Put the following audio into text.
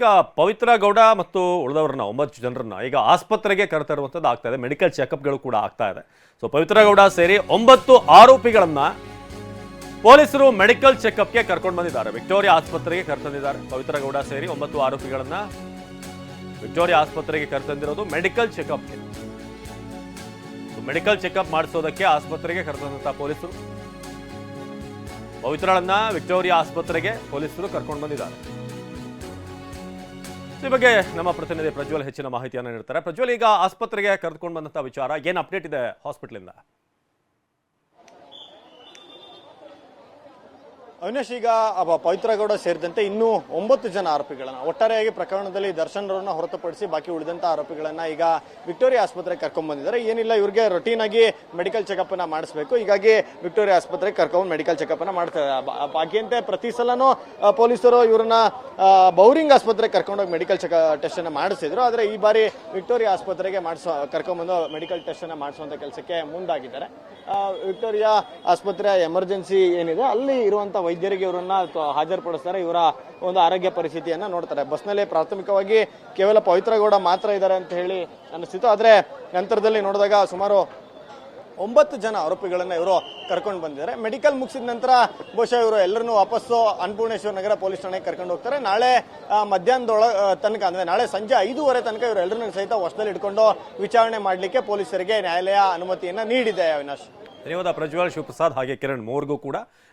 ಈಗ ಪವಿತ್ರ ಗೌಡ ಮತ್ತು ಉಳಿದವ್ರನ್ನ ಒಂಬತ್ತು ಜನರನ್ನ ಈಗ ಆಸ್ಪತ್ರೆಗೆ ಕರೆತರುವಂಥದ್ದು ಆಗ್ತಾ ಇದೆ. ಮೆಡಿಕಲ್ ಚೆಕಪ್ಗಳು ಕೂಡ ಆಗ್ತಾ ಇದೆ. ಸೊ ಪವಿತ್ರ ಗೌಡ ಸೇರಿ ಒಂಬತ್ತು ಆರೋಪಿಗಳನ್ನ ಪೊಲೀಸರು ಮೆಡಿಕಲ್ ಚೆಕಪ್ಗೆ ಕರ್ಕೊಂಡು ಬಂದಿದ್ದಾರೆ. ವಿಕ್ಟೋರಿಯಾ ಆಸ್ಪತ್ರೆಗೆ ಕರೆತಂದಿದ್ದಾರೆ ಪವಿತ್ರ ಗೌಡ ಸೇರಿ ಒಂಬತ್ತು ಆರೋಪಿಗಳನ್ನ ವಿಕ್ಟೋರಿಯಾ ಆಸ್ಪತ್ರೆಗೆ ಕರೆತಂದಿರೋದು ಮೆಡಿಕಲ್ ಚೆಕಪ್ಗೆ ಮೆಡಿಕಲ್ ಚೆಕಪ್ ಮಾಡಿಸೋದಕ್ಕೆ ಆಸ್ಪತ್ರೆಗೆ ಕರೆತಂದಂತ ಪೊಲೀಸರು. ಪವಿತ್ರಳನ್ನ ವಿಕ್ಟೋರಿಯಾ ಆಸ್ಪತ್ರೆಗೆ ಪೊಲೀಸರು ಕರ್ಕೊಂಡು ಬಂದಿದ್ದಾರೆ. ಈ ಬಗ್ಗೆ ನಮ್ಮ ಪ್ರತಿನಿಧಿ ಪ್ರಜ್ವಲ್ ಹೆಚ್ಚಿನ ಮಾಹಿತಿಯನ್ನು ನೀಡ್ತಾರೆ. ಪ್ರಜ್ವಲ್, ಈಗ ಆಸ್ಪತ್ರೆಗೆ ಕರೆದುಕೊಂಡು ಬಂದಂತಹ ವಿಚಾರ, ಏನು ಅಪ್ಡೇಟ್ ಇದೆ ಹಾಸ್ಪಿಟಲಿಂದ ಅವಿನಾಶ್, ಈಗ ಪವಿತ್ರಗೌಡ ಪವಿತ್ರ ಸೇರಿದಂತೆ ಇನ್ನೂ ಒಂಬತ್ತು ಜನ ಆರೋಪಿಗಳನ್ನ, ಒಟ್ಟಾರೆಯಾಗಿ ಪ್ರಕರಣದಲ್ಲಿ ದರ್ಶನ್ ರವರನ್ನ ಹೊರತುಪಡಿಸಿ ಬಾಕಿ ಉಳಿದಂತ ಆರೋಪಿಗಳನ್ನ ಈಗ ವಿಕ್ಟೋರಿಯಾ ಆಸ್ಪತ್ರೆಗೆ ಕರ್ಕೊಂಡ್ ಬಂದಿದ್ದಾರೆ. ಏನಿಲ್ಲ, ಇವ್ರಿಗೆ ರೊಟೀನ್ ಆಗಿ ಮೆಡಿಕಲ್ ಚೆಕಪ್ ಅನ್ನ ಮಾಡಿಸಬೇಕು. ಹೀಗಾಗಿ ವಿಕ್ಟೋರಿಯಾ ಆಸ್ಪತ್ರೆಗೆ ಕರ್ಕೊಂಡು ಮೆಡಿಕಲ್ ಚೆಕಪ್ ಅನ್ನ ಮಾಡ್ತಾರೆ ಬಾಕಿಯಂತೆ ಪ್ರತಿ ಸಲನು ಪೊಲೀಸರು ಇವರನ್ನ ಬೌರಿಂಗ್ ಆಸ್ಪತ್ರೆಗೆ ಕರ್ಕೊಂಡೋಗಿ ಮೆಡಿಕಲ್ ಚೆಕ್ ಟೆಸ್ಟ್ ಅನ್ನ ಮಾಡಿಸಿದ್ರು. ಆದ್ರೆ ಈ ಬಾರಿ ವಿಕ್ಟೋರಿಯಾ ಆಸ್ಪತ್ರೆಗೆ ಮಾಡಿಸೋ ಕರ್ಕೊಂಡ್ಬಂದು ಮೆಡಿಕಲ್ ಟೆಸ್ಟ್ ಅನ್ನ ಮಾಡಿಸುವಂತ ಕೆಲಸಕ್ಕೆ ಮುಂದಾಗಿದ್ದಾರೆ. ವಿಕ್ಟೋರಿಯಾ ಆಸ್ಪತ್ರೆ ಎಮರ್ಜೆನ್ಸಿ ಏನಿದೆ, ಅಲ್ಲಿ ಇರುವಂತ ವೈದ್ಯರಿಗೆ ಇವರನ್ನ ಹಾಜರುಪಡಿಸ್ತಾರೆ. ಇವರ ಒಂದು ಆರೋಗ್ಯ ಪರಿಸ್ಥಿತಿಯನ್ನ ನೋಡ್ತಾರೆ. ಬಸ್ನಲ್ಲಿ ಪ್ರಾಥಮಿಕವಾಗಿ ಕೇವಲ ಪವಿತ್ರಗೌಡ ಮಾತ್ರ ಇದ್ದಾರೆ ಅಂತ ಹೇಳಿ ಅನಿಸ್ತಿತ್ತು. ಆದ್ರೆ ನಂತರದಲ್ಲಿ ನೋಡಿದಾಗ ಸುಮಾರು ಒಂಬತ್ತು ಜನ ಆರೋಪಿಗಳನ್ನ ಇವರು ಕರ್ಕೊಂಡು ಬಂದಿದ್ದಾರೆ. ಮೆಡಿಕಲ್ ಮುಗಿಸಿದ ನಂತರ ಬಹುಶಃ ಇವರು ಎಲ್ಲರನ್ನೂ ವಾಪಸ್ಸು ಅನ್ನಪೂರ್ಣೇಶ್ವರ ನಗರ ಪೊಲೀಸ್ ಠಾಣೆಗೆ ಕರ್ಕೊಂಡು ಹೋಗ್ತಾರೆ. ನಾಳೆ ಮಧ್ಯಾಹ್ನದೊಳ ತನಕ, ಅಂದ್ರೆ ನಾಳೆ ಸಂಜೆ ಐದೂವರೆ ತನಕ ಇವರು ಎಲ್ಲರನ್ನೂ ಸಹಿತ ವಶದಲ್ಲಿ ಇಟ್ಕೊಂಡು ವಿಚಾರಣೆ ಮಾಡಲಿಕ್ಕೆ ಪೊಲೀಸರಿಗೆ ನ್ಯಾಯಾಲಯ ಅನುಮತಿಯನ್ನ ನೀಡಿದೆ ಅವಿನಾಶ್. ಧನ್ಯವಾದ ಪ್ರಜ್ವಲ್, ಶಿವಪ್ರಸಾದ್ ಹಾಗೆ ಕಿರಣ್ ಮೂರ್ಗೂ ಕೂಡ.